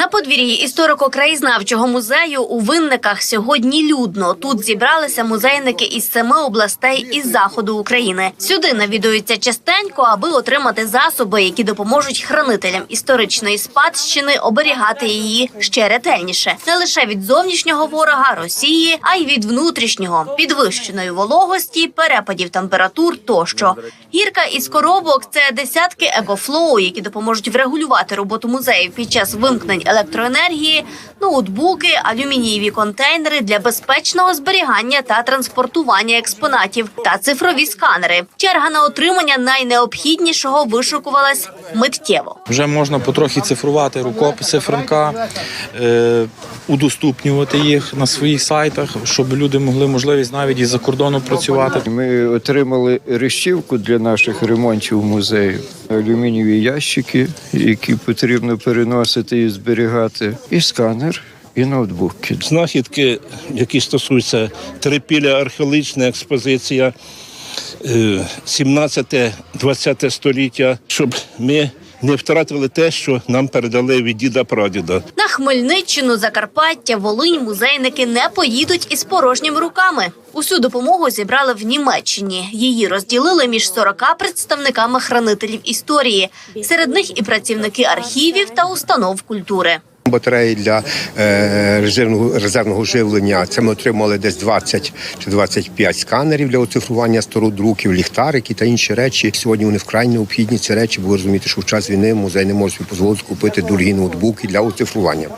На подвір'ї історико-краєзнавчого музею у Винниках сьогодні людно. Тут зібралися музейники із семи областей із заходу України. Сюди навідуються частенько, аби отримати засоби, які допоможуть хранителям історичної спадщини оберігати її ще ретельніше, не лише від зовнішнього ворога Росії, а й від внутрішнього підвищеної вологості, перепадів температур тощо. Гірка із коробок це десятки екофлоу, які допоможуть врегулювати роботу музеїв під час вимкнень електроенергії, ноутбуки, алюмінієві контейнери для безпечного зберігання та транспортування експонатів та цифрові сканери. Черга на отримання найнеобхіднішого вишукувалась миттєво. Вже можна потрохи цифрувати рукописи Франка, е, удоступнювати їх на своїх сайтах, щоб люди могли можливість навіть із-за кордону працювати. Ми отримали решівку для наших ремонтів музею, алюмінієві ящики, які потрібно переносити і зберігати, і сканер, і ноутбуки. знахідки, які стосуються трипілля, археологічна експозиція 17-20 століття, щоб ми не втратили те, що нам передали від діда прадіда. На Хмельниччину, Закарпаття, Волинь музейники не поїдуть із порожніми руками. Усю допомогу зібрали в Німеччині. Її розділили між 40 представниками хранителів історії. Серед них і працівники архівів та установ культури. Батареї для е, резервного резервного живлення. Це ми отримали десь 20 чи 25 сканерів для оцифрування стародруків, ліхтарики та інші речі. Сьогодні вони вкрай необхідні ці речі, бо ви розумієте, що в час війни музей не може собі дозволити купити дорогі ноутбуки для оцифрування.